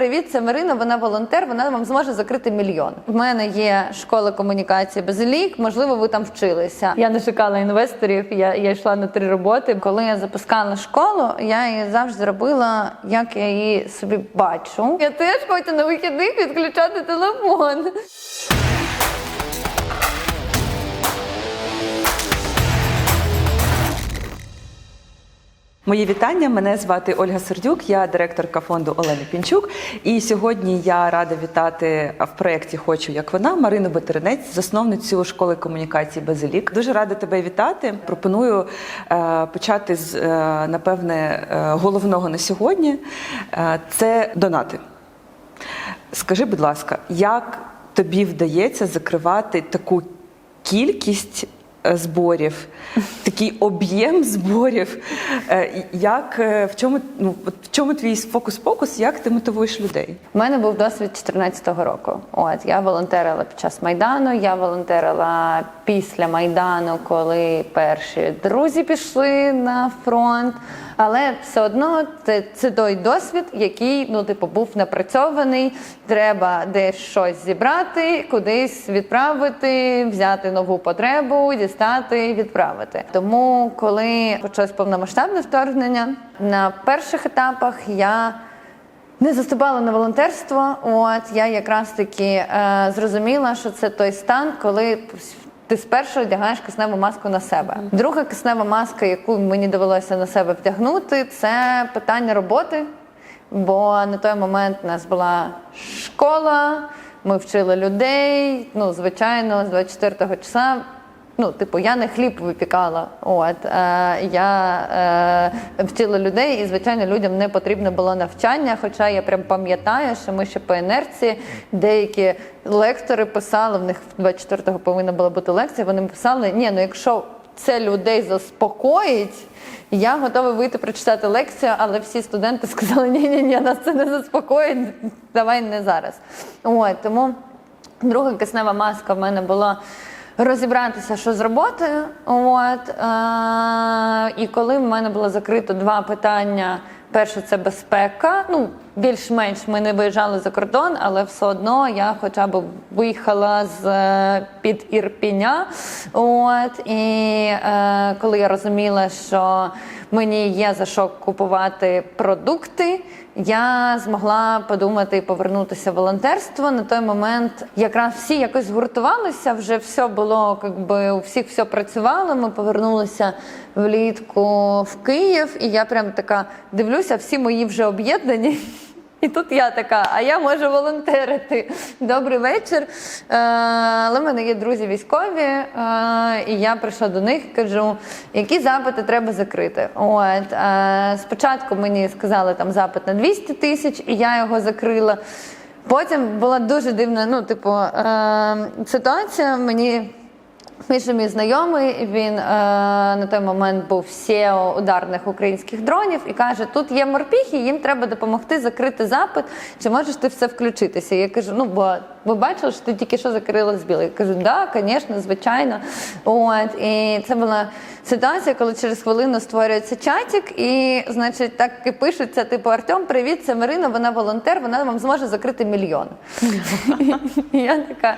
привіт, це Марина. Вона волонтер. Вона вам зможе закрити мільйон. В мене є школа комунікації Базилік. Можливо, ви там вчилися. Я не шукала інвесторів. Я, я йшла на три роботи. Коли я запускала школу, я її завжди робила, як я її собі бачу. Я теж хочу на вихідних відключати телефон. Мої вітання. Мене звати Ольга Сердюк, я директорка фонду Олени Пінчук. І сьогодні я рада вітати в проєкті Хочу як вона Марину Батеренець, засновницю школи комунікації Базилік. Дуже рада тебе вітати. Пропоную е, почати з е, напевне е, головного на сьогодні. Це донати. Скажи, будь ласка, як тобі вдається закривати таку кількість зборів, такий об'єм зборів? Е, Як е, в чому ну в чому твій фокус-покус? Як ти мотивуєш людей? У мене був досвід 14-го року. От я волонтерила під час майдану. Я волонтерила після майдану, коли перші друзі пішли на фронт. Але все одно це, це той досвід, який ну типу був напрацьований. Треба десь щось зібрати, кудись відправити, взяти нову потребу, дістати, відправити. Тому, коли почалось повномасштабне вторгнення, на перших етапах я не заступала на волонтерство. От я якраз таки е, зрозуміла, що це той стан, коли ти спершу одягаєш кисневу маску на себе. Друга киснева маска, яку мені довелося на себе вдягнути, це питання роботи. Бо на той момент у нас була школа, ми вчили людей. Ну, звичайно, з 24 числа Ну, типу, я не хліб випікала. От е, я е, вчила людей, і звичайно, людям не потрібно було навчання. Хоча я прям пам'ятаю, що ми ще по інерції деякі лектори писали, в них 24-го повинна була бути лекція. Вони писали: ні, ну якщо це людей заспокоїть. Я готова вийти прочитати лекцію, але всі студенти сказали: ні, ні, ні, нас це не заспокоїть, давай не зараз. От тому друга киснева маска в мене була розібратися, що з роботою. От, е- і коли в мене було закрито два питання. Перше це безпека. Ну, більш-менш ми не виїжджали за кордон, але все одно я хоча б виїхала з е, під Ірпіня. От і е, коли я розуміла, що мені є за що купувати продукти, я змогла подумати і повернутися в волонтерство. На той момент якраз всі якось згуртувалися, вже все було, якби у всіх все працювало. Ми повернулися влітку в Київ, і я прям така дивлюся, всі мої вже об'єднані. І тут я така, а я можу волонтерити. Добрий вечір. Е, але в мене є друзі військові, е, і я прийшла до них і кажу, які запити треба закрити. От е, спочатку мені сказали там запит на 200 тисяч, і я його закрила. Потім була дуже дивна, ну, типу, е, ситуація. Мені Пише мій знайомий, він е, на той момент був SEO ударних українських дронів і каже: тут є морпіхи, їм треба допомогти закрити запит. Чи можеш ти все включитися? Я кажу: ну бо ви бачили, що ти тільки що закрила з білий. Я кажу, да, звісно, звичайно. От і це була ситуація, коли через хвилину створюється чатик, і значить так і пишеться: типу Артем, привіт, це Марина, вона волонтер, вона вам зможе закрити мільйон. Я така.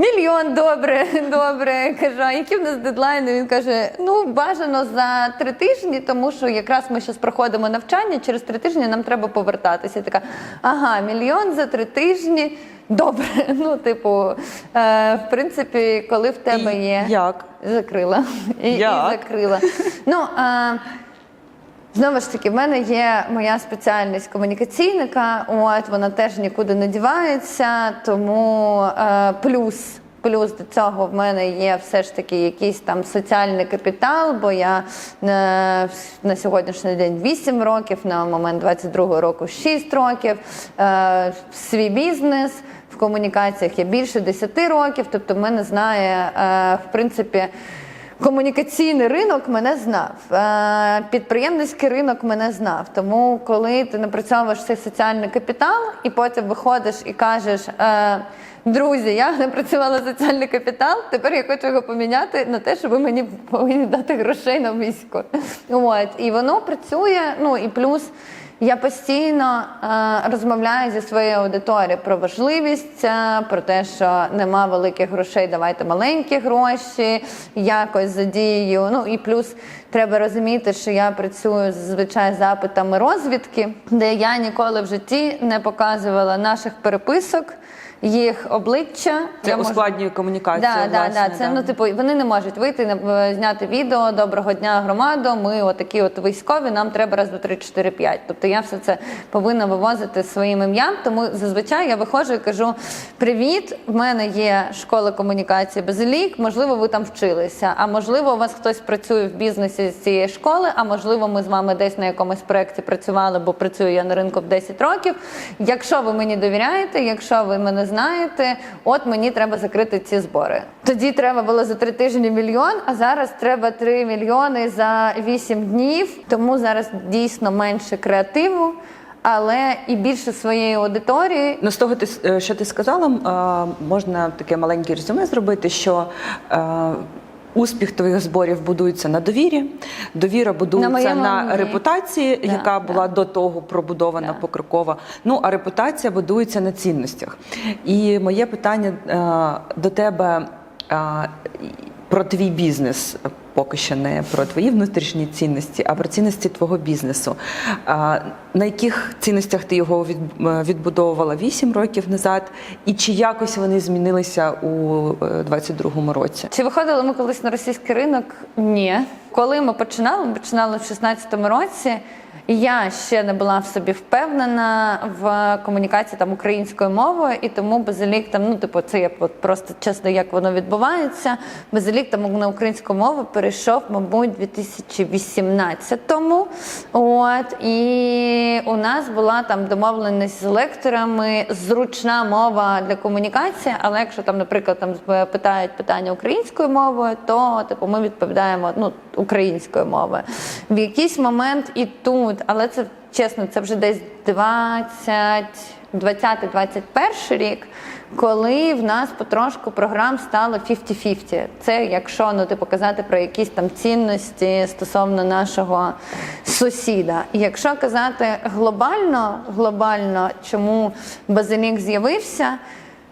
Мільйон, добре, добре. Кажу, а які в нас дедлайни? Він каже: ну бажано за три тижні, тому що якраз ми зараз проходимо навчання. Через три тижні нам треба повертатися. Я така, ага, мільйон за три тижні. Добре. Ну, типу, е, в принципі, коли в тебе є як? закрила і, і закрила. Ну е, Знову ж таки, в мене є моя спеціальність комунікаційника. От вона теж нікуди не дівається, тому е, плюс. Плюс до цього в мене є все ж таки якийсь там соціальний капітал, бо я е, на сьогоднішній день 8 років, на момент 22 року 6 років, е, свій бізнес в комунікаціях є більше 10 років. Тобто, мене знає е, в принципі. Комунікаційний ринок мене знав, е, підприємницький ринок мене знав. Тому, коли ти напрацьовуєш цей соціальний капітал, і потім виходиш і кажеш. е, Друзі, я напрацювала соціальний капітал. Тепер я хочу його поміняти на те, що ви мені повинні дати грошей на військо. От і воно працює. Ну і плюс Я постійно е, розмовляю зі своєю аудиторією про важливість, е, про те, що нема великих грошей, давайте маленькі гроші, якось задію. Ну і плюс треба розуміти, що я працюю зазвичай запитами розвідки, де я ніколи в житті не показувала наших переписок. Їх обличчя Це Я можу- комунікацію. Да, да, власне, да. Це ну типу вони не можуть вийти зняти відео Доброго дня, громадо. Ми отакі от військові. Нам треба раз, два, три, чотири, п'ять. Тобто я все це повинна вивозити своїм ім'ям. Тому зазвичай я виходжу і кажу: Привіт, в мене є школа комунікації Базилік. Можливо, ви там вчилися. А можливо, у вас хтось працює в бізнесі з цієї школи. А можливо, ми з вами десь на якомусь проєкті працювали, бо працюю я на ринку в 10 років. Якщо ви мені довіряєте, якщо ви мене знаєте, от мені треба закрити ці збори. Тоді треба було за три тижні мільйон, а зараз треба 3 мільйони за 8 днів. Тому зараз дійсно менше креативу, але і більше своєї аудиторії. Ну, з того, ти е, що ти сказала, можна таке маленьке резюме зробити, що е, успіх твоїх зборів будується на довірі, довіра будується на, ім'ї. репутації, Да, яка да. була до того пробудована Да. покроково. Ну а репутація будується на цінностях. І моє питання е, до тебе. е, Про твій бізнес поки що не про твої внутрішні цінності, а про цінності твого бізнесу. На яких цінностях ти його е, відбудовувала 8 років назад, і чи якось вони змінилися у е, 22-му році? Чи виходили ми колись на російський ринок? Ні. Коли ми починали, ми починали в 16-му році. Я ще не була в собі впевнена в комунікації там українською мовою, і тому базилік там, ну типу, це я просто чесно, як воно відбувається. Базилік там на українську мову перейшов, мабуть, у 2018-му. От і у нас була там домовленість з лекторами, зручна мова для комунікації. Але якщо там, наприклад, там питають питання українською мовою, то типу ми відповідаємо ну українською мовою. В якийсь момент і тут, але це чесно, це вже десь 20, 20-21 рік. Коли в нас потрошку програм стало 50-50. Це якщо ну типу казати про якісь там цінності стосовно нашого сусіда. Якщо казати глобально, глобально, чому базилік з'явився.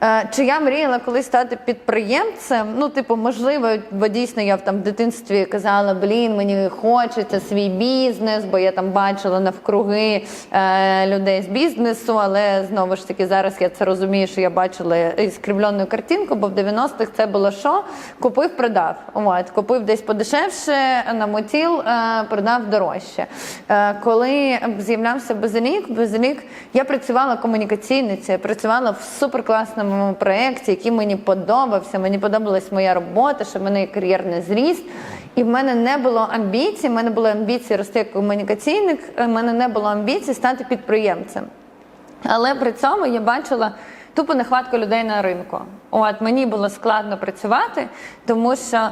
Е, Чи я мріяла колись стати підприємцем? Ну, типу, можливо, бо дійсно я в там дитинстві казала, блін, мені хочеться свій бізнес, бо я там бачила навкруги е, людей з бізнесу. Але знову ж таки, зараз я це розумію, що я бачила скривлену картинку, бо в 90-х це було що? Купив, продав. От, купив десь подешевше, намотіл, е, продав дорожче. Е, коли з'являвся Базилік, Базилік, я працювала комунікаційницею, працювала в суперкласному проєкті, який мені подобався. Мені подобалась моя робота, що в мене є кар'єрний зріст. І в мене не було амбіцій, в мене були амбіції рости як комунікаційник, в мене не було амбіцій стати підприємцем. Але при цьому я бачила тупо нехватку людей на ринку. От мені було складно працювати, тому що е,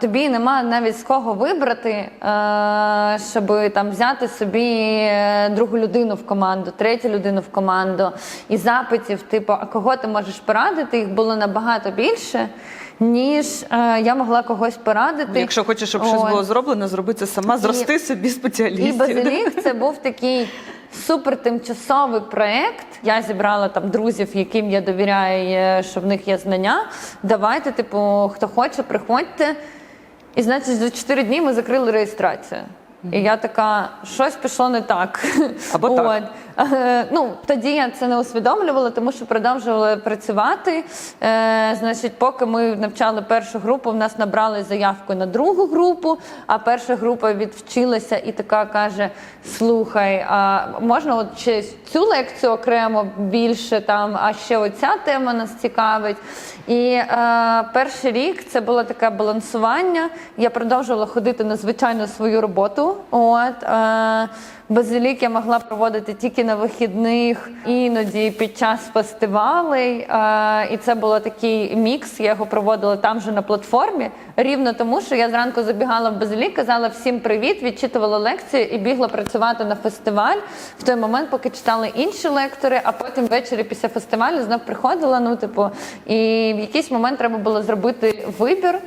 тобі нема навіть з кого вибрати, е, щоб там взяти собі е, другу людину в команду, третю людину в команду. І запитів, типу, а кого ти можеш порадити? Їх було набагато більше. Ніж е, я могла когось порадити. Якщо хочеш, щоб щось було зроблено, зроби це сама, зрости собі І спеціалістів. Базилік це був такий супер тимчасовий проєкт. Я зібрала там друзів, яким я довіряю, що в них є знання. Давайте, типу, хто хоче, приходьте. І значить, за 4 дні ми закрили реєстрацію. І я така, щось пішло не так. Або так. От. Е, Ну, тоді я це не усвідомлювала, тому що продовжувала працювати. Е, значить, поки ми навчали першу групу, в нас набрали заявку на другу групу, а перша група відвчилася і така каже: слухай, а можна от ще цю лекцію окремо більше там, а ще оця тема нас цікавить. І е, перший рік це було таке балансування. Я продовжувала ходити на звичайну свою роботу. От е, базилік я могла проводити тільки на вихідних, іноді під час фестивалей. Е, і це було такий мікс. Я його проводила там же на платформі. Рівно тому, що я зранку забігала в базилік, казала всім привіт, відчитувала лекцію і бігла працювати на фестиваль в той момент, поки читали інші лектори, а потім ввечері після фестивалю знов приходила. Ну, типу, і в якийсь момент треба було зробити вибір.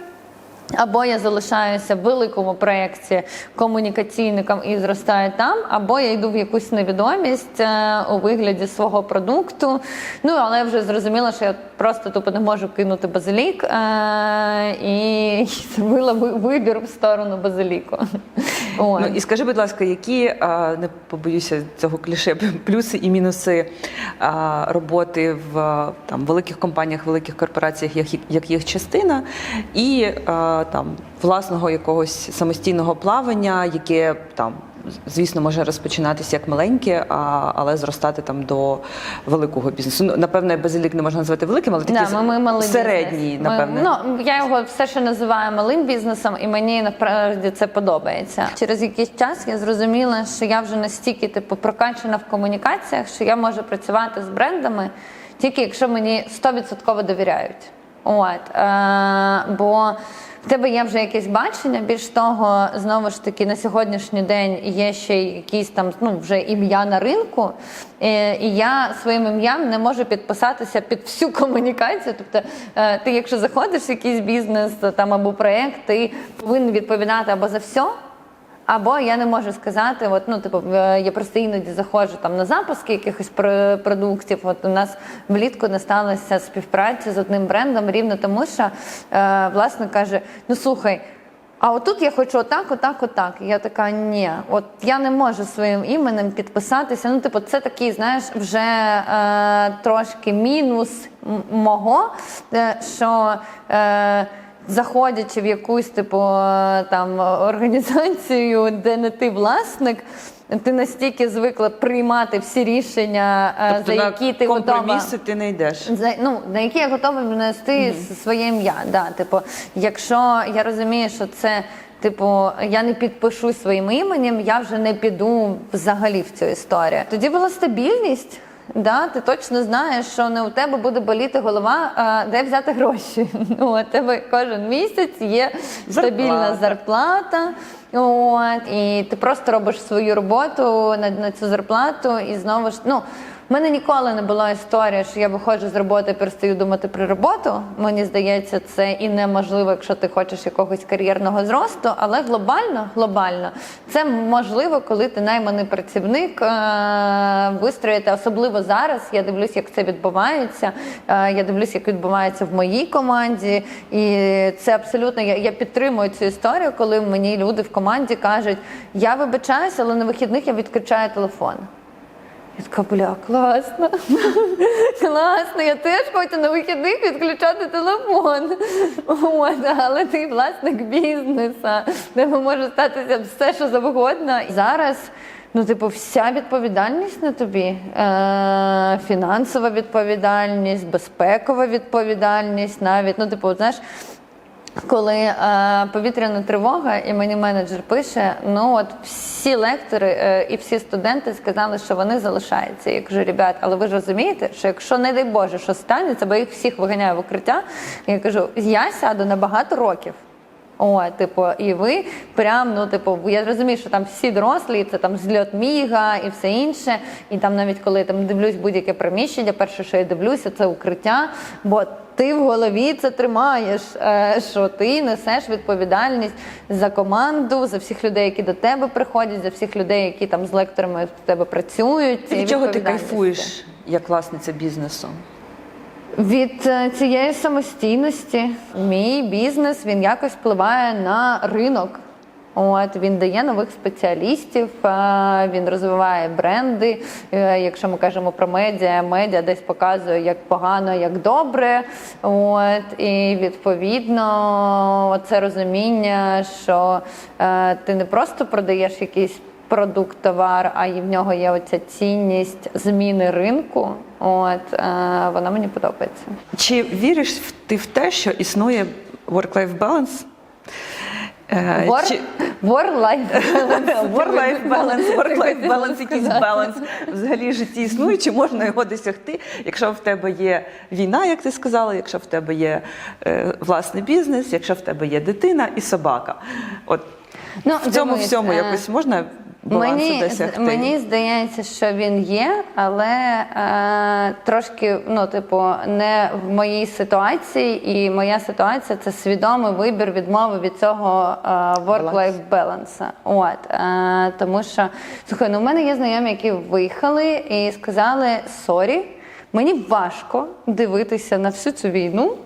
Або я залишаюся в великому проєкті комунікаційником і зростаю там, або я йду в якусь невідомість е, у вигляді свого продукту. Ну але я вже зрозуміла, що я просто тупо не можу кинути базилік е, і зробила ви- вибір в сторону базиліку. Ну і скажи, будь ласка, які не побоюся цього кліше, плюси і мінуси роботи в там великих компаніях, великих корпораціях, як, їх- частина, і там власного якогось самостійного плавання, яке там. Звісно, може розпочинатися як маленьке, а, але зростати там до великого бізнесу. Ну, напевно, базилік не можна назвати великим, але такий Да, ми, ми середній, бізнес. Ми- ну, я його все ще називаю малим бізнесом, і мені насправді це подобається. Через якийсь час я зрозуміла, що я вже настільки типу прокачана в комунікаціях, що я можу працювати з брендами тільки якщо мені 100% довіряють. От, е, бо в тебе є вже якесь бачення. Більш того, знову ж таки, на сьогоднішній день є ще якісь там ну вже ім'я на ринку, е, і я своїм ім'ям не можу підписатися під всю комунікацію. Тобто, е, ти, якщо заходиш в якийсь бізнес там або проект, ти повинен відповідати або за все. Або я не можу сказати, от ну типу, я просто іноді заходжу там на запуски якихось продуктів. От у нас влітку не сталася співпраця з одним брендом, рівно тому, що е, власник каже: Ну слухай. А отут я хочу отак, отак, отак. Я така, ні, от я не можу своїм іменем підписатися. Ну, типу, це такий, знаєш, вже е, трошки мінус мого, е, що. Е, заходячи в якусь типу там організацію, де не ти власник. Ти настільки звикла приймати всі рішення, е, тобто за на які ти готова ти не йдеш. за ну на які я готова внести своє ім'я. Да, типу, якщо я розумію, що це. Типу, я не підпишу своїм іменем, я вже не піду взагалі в цю історію. Тоді була стабільність. Да, ти точно знаєш, що не у тебе буде боліти голова, а де взяти гроші. Ну, у тебе кожен місяць є стабільна Зарплата. зарплата. От, і ти просто робиш свою роботу на, на цю зарплату, і знову ж ну. Мене ніколи не була історія, що я виходжу з роботи і перестаю думати про роботу. Мені здається, це і неможливо, якщо ти хочеш якогось кар'єрного зросту. Але глобально, глобально, це можливо, коли ти найманий працівник е- вистроїти, особливо зараз. Я дивлюсь, як це відбувається. Е- я дивлюсь, як відбувається в моїй команді, і це абсолютно я, я підтримую цю історію, коли мені люди в команді кажуть: я вибачаюся, але на вихідних я відключаю телефон. Я така, бля, класно. класно, я теж хочу на вихідних відключати телефон. От, але ти власник бізнеса, де може статися все, що завгодно. Зараз. Ну, типу, вся відповідальність на тобі, е, фінансова відповідальність, безпекова відповідальність, навіть ну, типу, знаєш, коли е, повітряна тривога, і мені менеджер пише: ну от всі лектори е, і всі студенти сказали, що вони залишаються. Я кажу, ребят, але ви ж розумієте, що якщо не дай Боже, що станеться, бо їх всіх виганяє в укриття, я кажу, я сяду на багато років. О, типу, і ви прям, ну, типу, я розумію, що там всі дорослі, це там зльот міга і все інше. І там навіть коли я там дивлюсь будь-яке приміщення, перше, що я дивлюся, це укриття. Бо ти в голові це тримаєш, е, що ти несеш відповідальність за команду, за всіх людей, які до тебе приходять, за всіх людей, які там з лекторами в тебе працюють. Від чого ти кайфуєш як власниця бізнесу? Від е, цієї самостійності мій бізнес він якось впливає на ринок. От він дає нових спеціалістів, е, він розвиває бренди. Е, Якщо ми кажемо про медіа, медіа десь показує як погано, як добре. От і відповідно це розуміння, що ти не просто продаєш якийсь продукт, товар, а в нього є оця цінність зміни ринку. От е, вона мені подобається. Чи віриш ти в те, що існує work-life balance? Е, War, чи- war life balance. Work-life balance, work-life balance, якийсь баланс взагалі в житті існує, чи можна його досягти, якщо в тебе є війна, як ти сказала, якщо в тебе є е, власний бізнес, якщо в тебе є дитина і собака. От Ну, в цьому дивись, всьому е, якось можна балансу Мені, досягти? мені здається, що він є, але е, трошки, ну, типу, не в моїй ситуації, і моя ситуація це свідомий вибір відмови від цього е, work-life balance. От, е, тому що, слухай, ну в мене є знайомі, які виїхали і сказали: сорі, мені важко дивитися на всю цю війну.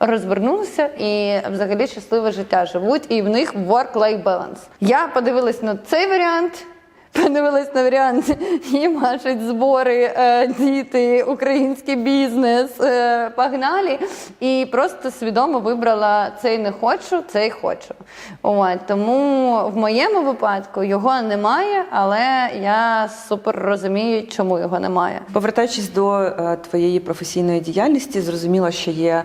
Розвернулися і взагалі щасливе життя живуть, і в них work-life balance. Я подивилась на цей варіант. Подивилась на варіант, їмашать збори, е, діти, український бізнес, е, погнали. І просто свідомо вибрала цей не хочу, цей хочу. От, тому в моєму випадку його немає, але я супер розумію, чому його немає. Повертаючись до е, твоєї професійної діяльності, зрозуміло, що є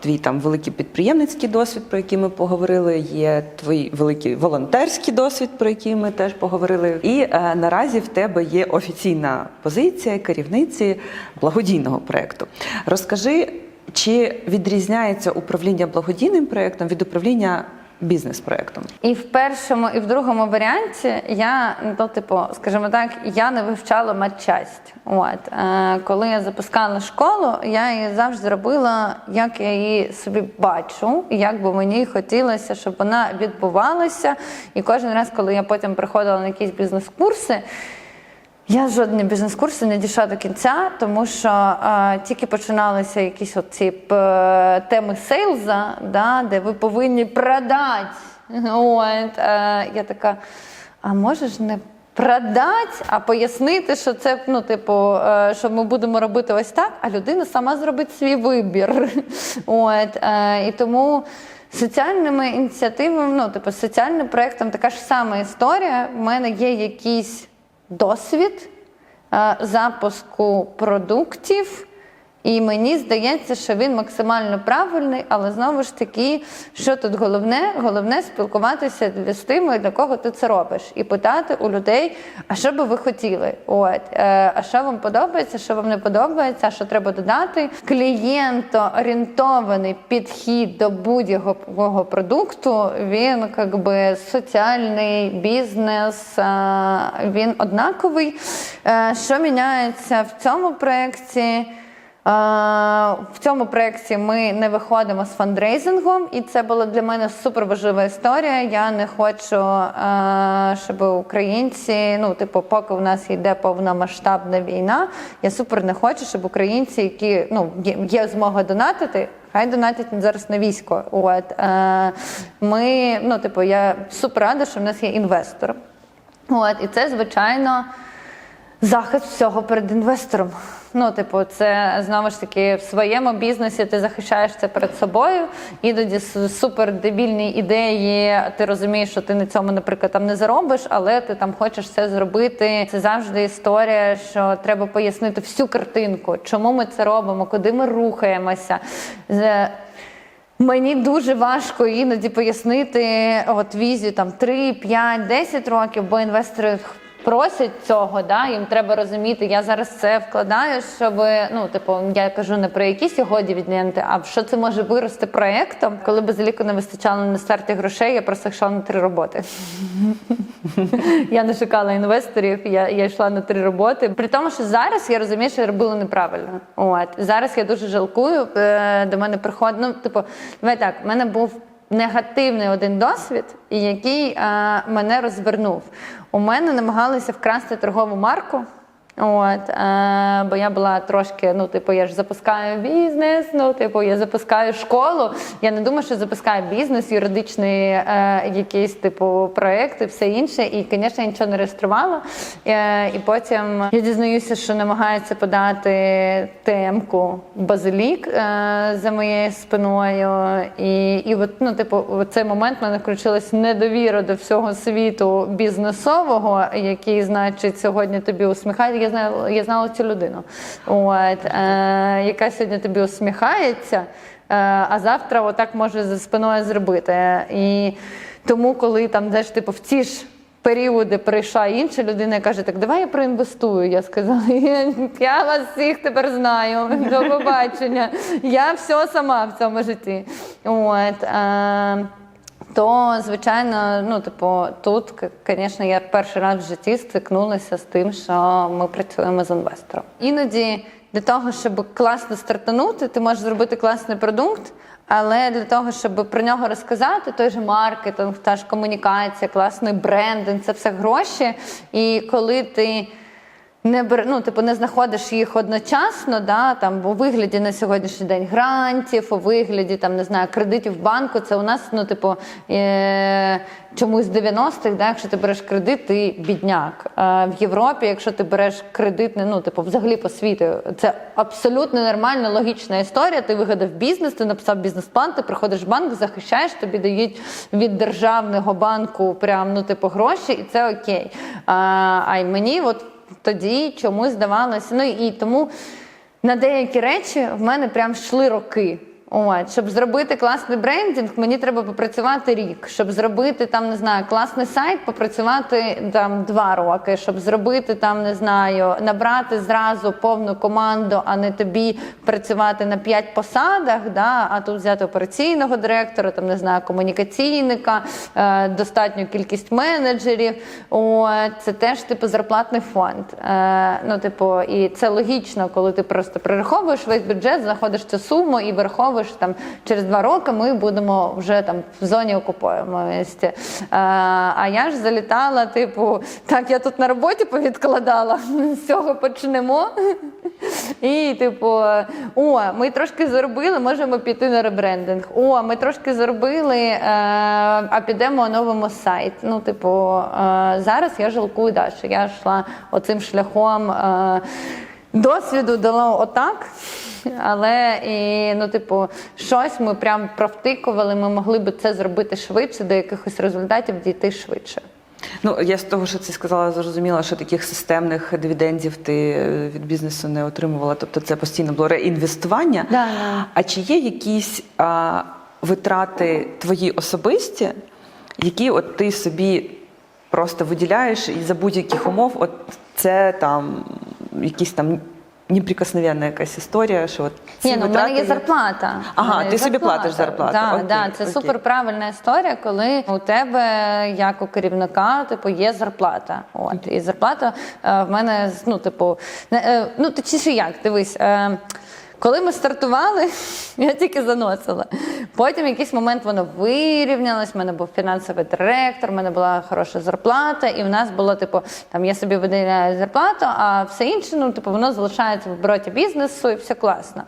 твій там великий підприємницький досвід, про який ми поговорили. Є твій великий волонтерський досвід, про який ми теж поговорили. І е, наразі в тебе є офіційна позиція керівниці благодійного проєкту. Розкажи, чи відрізняється управління благодійним проєктом від управління бізнес-проєктом? І в першому, і в другому варіанті я, ну, типу, скажімо так, я не вивчала матчасть. От е, коли я запускала школу, я її завжди робила, як я її собі бачу, як би мені хотілося, щоб вона відбувалася. І кожен раз, коли я потім приходила на якісь бізнес-курси. Я жодні бізнес-курси не дійшла до кінця, тому що е, тільки починалися якісь от ці п- теми сейлза, да, де ви повинні продати. От, е, я така, а можеш не продати, а пояснити, що це ну, типу, е, що ми будемо робити ось так, а людина сама зробить свій вибір. От, е, і тому. Соціальними ініціативами, ну, типу, соціальним проєктом така ж сама історія. У мене є якийсь досвід е, запуску продуктів, і мені здається, що він максимально правильний, але знову ж таки, що тут головне? Головне спілкуватися з тими, для кого ти це робиш, і питати у людей, а що би ви хотіли? От, е, а що вам подобається, що вам не подобається, а що треба додати? Клієнтоорієнтований підхід до будь-якого продукту, він якби соціальний бізнес, е, він однаковий. Е, Що міняється в цьому проєкті? В цьому проєкті ми не виходимо з фандрейзингом, і це була для мене супер важлива історія. Я не хочу, е, щоб українці, ну типу, поки у нас йде повномасштабна війна, я супер не хочу, щоб українці, які ну є змога донатити. Хай донатять зараз на військо. От е, ми, ну типу, я супер рада, що в нас є інвестор. От, і це, звичайно, захист всього перед інвестором. Ну, типу, це знову ж таки в своєму бізнесі ти захищаєш це перед собою. Іноді супер дебільні ідеї. Ти розумієш, що ти на цьому, наприклад, там не заробиш, але ти там хочеш все зробити. Це завжди історія, що треба пояснити всю картинку, чому ми це робимо, куди ми рухаємося. Мені дуже важко іноді пояснити от візію там 3, 5, 10 років, бо інвестори просять цього, да, їм треба розуміти, я зараз це вкладаю, щоб, ну, типу, я кажу не про якісь його дивіденди, а що це може вирости проєктом. Коли безліку не вистачало на старті грошей, я просто йшла на три роботи. Я не шукала інвесторів, я, я йшла на три роботи. При тому, що зараз я розумію, що я робила неправильно. От зараз я дуже жалкую. Е, До мене приходить. Ну, типу, давай так, в мене був негативний один досвід, який е, мене розвернув. У мене намагалися вкрасти торгову марку. От, е, бо я була трошки, ну, типу, я ж запускаю бізнес, ну, типу, я запускаю школу. Я не думаю, що запускаю бізнес, юридичний е, якийсь типу проект і все інше. І, звісно, я нічого не реєструвала. Е, і потім я дізнаюся, що намагаються подати темку базилік е, за моєю спиною. І, і от, ну, типу, в цей момент в мене включилась недовіра до всього світу бізнесового, який, значить, сьогодні тобі усміхається. Я знала, я знала цю людину, от, е, яка сьогодні тобі усміхається, е, а завтра отак може за спиною зробити. І тому, коли там знаєш, типу, в ці ж періоди прийшла інша людина і каже, так давай я проінвестую. Я сказала, я вас всіх тепер знаю. До побачення. Я все сама в цьому житті. От, е, то звичайно, ну типу, тут, звісно, я перший раз в житті стикнулася з тим, що ми працюємо з інвестором. Іноді для того, щоб класно стартанути, ти можеш зробити класний продукт. Але для того, щоб про нього розказати, той же маркетинг, та ж комунікація, класний брендинг, це все гроші. І коли ти не бер, ну, типу, не знаходиш їх одночасно, да, там, у вигляді на сьогоднішній день грантів, у вигляді там, не знаю, кредитів банку, це у нас, ну, типу, е- чомусь з 90-х, да, якщо ти береш кредит, ти бідняк. Е- в Європі, якщо ти береш кредит, ну, типу, взагалі по світу, це абсолютно нормальна, логічна історія. Ти вигадав бізнес, ти написав бізнес-план, ти приходиш в банк, захищаєш, тобі дають від державного банку прям, ну, типу, гроші, і це окей. А, а й мені от тоді чомусь здавалося. Ну і тому на деякі речі в мене прям йшли роки. От, щоб зробити класний брендинг, мені треба попрацювати рік. Щоб зробити там, не знаю, класний сайт, попрацювати там два роки. Щоб зробити там, не знаю, набрати зразу повну команду, а не тобі працювати на п'ять посадах, да, а тут взяти операційного директора, там не знаю, комунікаційника, е, достатню кількість менеджерів. От, це теж типу зарплатний фонд. Е, ну, типу, і це логічно, коли ти просто перераховуєш весь бюджет, знаходиш цю суму і враховуєш там через два роки. Ми будемо вже там в зоні окупуємості. Е, а я ж залітала, типу, так, я тут на роботі повідкладала, з цього почнемо. І, типу, о, ми трошки заробили, можемо піти на ребрендинг. О, ми трошки заробили, е, а підемо оновимо сайт. Ну, типу, е, зараз я жалкую далі. Я йшла оцим шляхом. Досвіду дало отак, але і, ну, типу, щось ми прям провтикували, ми могли б це зробити швидше, до якихось результатів дійти швидше. Ну, я з того, що ти сказала, зрозуміла, що таких системних дивідендів ти е, від бізнесу не отримувала. Тобто це постійно було реінвестування. Да, да. А чи є якісь а, витрати твої особисті, які от ти собі просто виділяєш і за будь-яких умов, от це там якісь там неприкосновенна якась історія, що от ці Ні, ну в мене є зарплата. Ага, В мене є ти собі платиш зарплату. Да, Окей, да, це окей. супер правильна історія, коли у тебе, як у керівника, типу, є зарплата. От і зарплата е, в мене ну, типу, не, е, ну точніше як, дивись. Е, коли ми стартували, я тільки заносила. Потім в якийсь момент воно вирівнялось. в мене був фінансовий директор, в мене була хороша зарплата, і в нас було, типу, там я собі виділяю зарплату, а все інше, ну, типу, воно залишається в обороті бізнесу і все класно.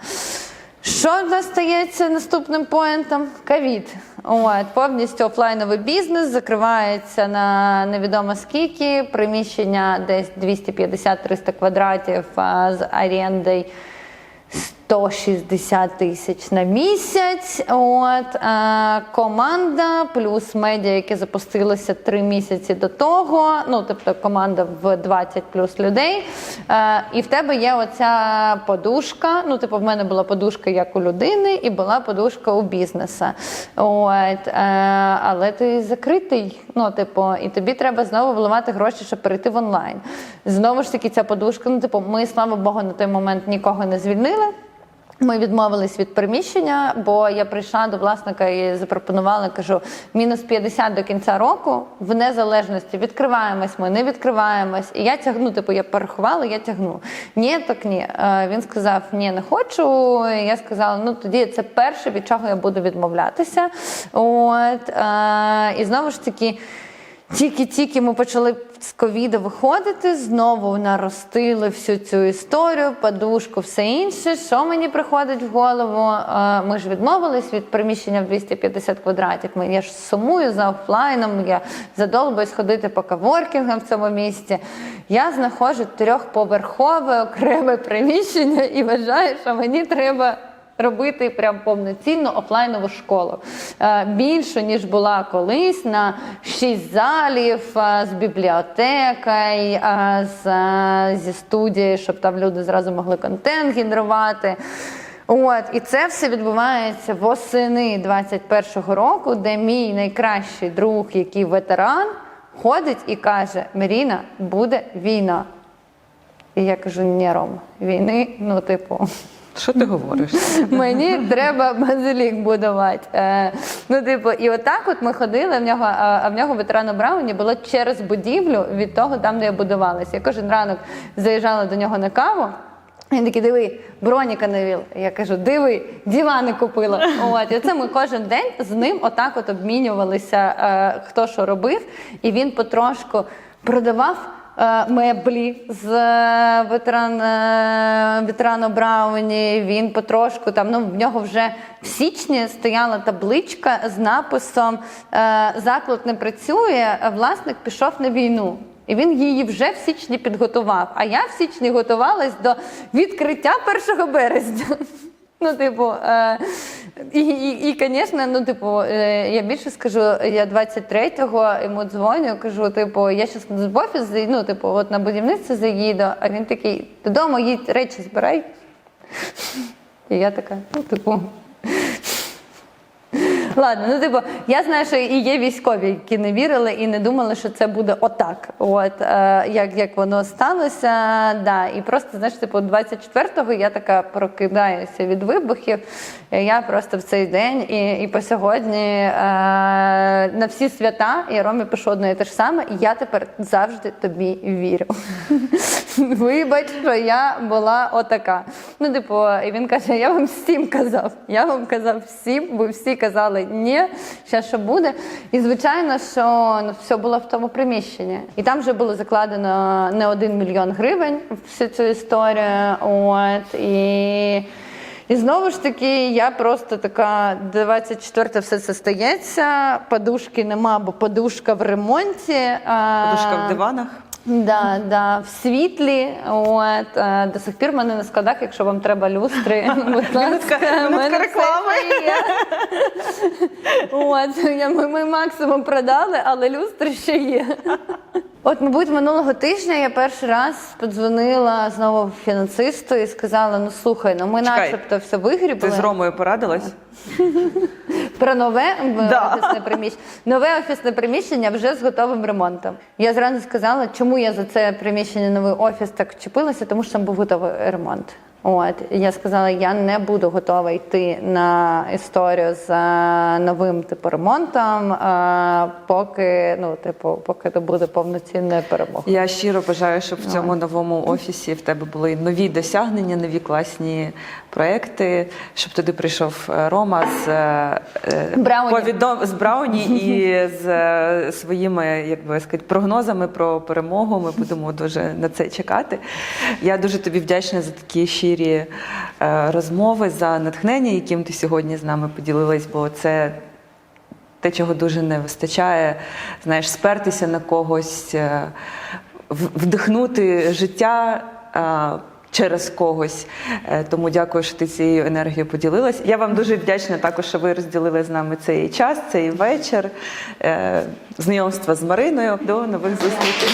Що в нас стається наступним поєнтом? Ковід. От, повністю офлайновий бізнес закривається на невідомо скільки, приміщення десь 250-300 квадратів а, з орендою 160 тисяч на місяць. От е, команда плюс медіа, яке запустилося три місяці до того. Ну, тобто команда в 20 плюс людей. Е, і в тебе є оця подушка. Ну, типу, в мене була подушка як у людини, і була подушка у бізнеса. От, е, але ти закритий. Ну, типу, і тобі треба знову вливати гроші, щоб перейти в онлайн. Знову ж таки, ця подушка. Ну, типу, ми, слава Богу, на той момент нікого не звільнили. Ми відмовились від приміщення, бо я прийшла до власника і запропонувала, кажу, мінус 50 до кінця року, в незалежності відкриваємось, ми не відкриваємось. І я тягну, типу, я порахувала, я тягну. Ні, так ні. Е, Він сказав, ні, не хочу. І я сказала, ну тоді це перше, від чого я буду відмовлятися. От, е, і знову ж таки. Тільки-тільки ми почали з ковіду виходити, знову наростили всю цю історію, подушку, все інше. Що мені приходить в голову? Е, Ми ж відмовились від приміщення в 250 квадратів. Я ж сумую за офлайном, я задовбуюсь ходити по каворкінгам в цьому місті. Я знаходжу трьохповерхове окреме приміщення і вважаю, що мені треба робити прям повноцінну офлайнову школу. Е, Більшу, ніж була колись, на шість залів е, з бібліотекою, е, з, зі студією, щоб там люди зразу могли контент генерувати. От, і це все відбувається восени 21-го року, де мій найкращий друг, який ветеран, ходить і каже: Маріна, буде війна. І я кажу, ні, Ром, війни, ну, типу, Що ти говориш? Мені треба базилік будувати. Е, ну, типу, і отак от ми ходили. В нього, а в нього ветерану Брауні було через будівлю від того, там, де я будувалася. Я кожен ранок заїжджала до нього на каву. Він такий, диви, броніка навіл. Я кажу, диви, дивани купила. От, і це ми кожен день з ним отак от обмінювалися, е, хто що робив, і він потрошку продавав меблі з е, ветеран, е, ветерано Брауні. Він потрошку там, ну в нього вже в січні стояла табличка з написом е, Заклад не працює, власник пішов на війну. І він її вже в січні підготував. А я в січні готувалась до відкриття 1 березня. Ну, типу, е, і, і, і, звісно, ну, типу, е, я більше скажу, я 23-го йому дзвоню, кажу, типу, я зараз в офіс заїду, ну, типу, от на будівництво заїду, а він такий, додому їдь речі збирай. І я така, ну, типу. Ладно, ну типу, я знаю, що і є військові, які не вірили і не думали, що це буде отак. От е, як, як воно сталося. Да. І просто, знаєш, типу, 24-го я така прокидаюся від вибухів. Я просто в цей день і, і по сьогодні е, на всі свята я Ромі пишу одне і те ж саме, і я тепер завжди тобі вірю. Вибач, що я була отака. Ну, типу, і він каже: я вам всім казав. Я вам казав всім, ви всі казали ні, ще що буде. І звичайно, що ну, все було в тому приміщенні. І там вже було закладено не один мільйон гривень всю цю історію. От і. І знову ж таки, я просто така 24 все це стається. Подушки нема, бо подушка в ремонті. Подушка в диванах. Да, да, в світлі. От, е, до сих пір в мене на складах, якщо вам треба люстри, будь ласка, Минутка- реклами. От, ми, ми максимум продали, але люстри ще є. От, мабуть, минулого тижня я перший раз подзвонила знову фінансисту і сказала: ну слухай, ну ми Чекай, начебто все вигрібли. Ти з Ромою порадилась? Про нове Да. офісне приміщення. Нове офісне приміщення вже з готовим ремонтом. Я зразу сказала, чому я за це приміщення новий офіс так вчепилася, тому що там був готовий ремонт. От я сказала, я не буду готова йти на історію з е, новим типу ремонтом, е, поки ну, типу, поки не буде повноцінної перемоги. Я щиро бажаю, щоб в цьому новому офісі в тебе були нові досягнення, нові класні проекти, щоб туди прийшов е, Рома з, Брауні. повідом- з Брауні і з своїми як би сказати, прогнозами про перемогу. Ми будемо дуже на це чекати. Я дуже тобі вдячна за такі щирі е, розмови, за натхнення, яким ти сьогодні з нами поділилась, бо це те, чого дуже не вистачає, знаєш, спертися на когось, е, вдихнути життя. е, Через когось, тому дякую, що ти цією енергією поділилась. Я вам дуже вдячна також, що ви розділили з нами цей час, цей вечір, знайомства з Мариною. До нових зустрічей.